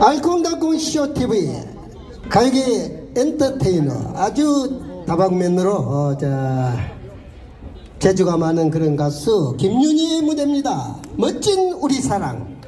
알콩달콩 쇼TV 갈기 엔터테이너. 아주 다방면으로 어, 자, 재주가 많은 그런 가수 김윤희의 무대입니다. 멋진 우리 사랑.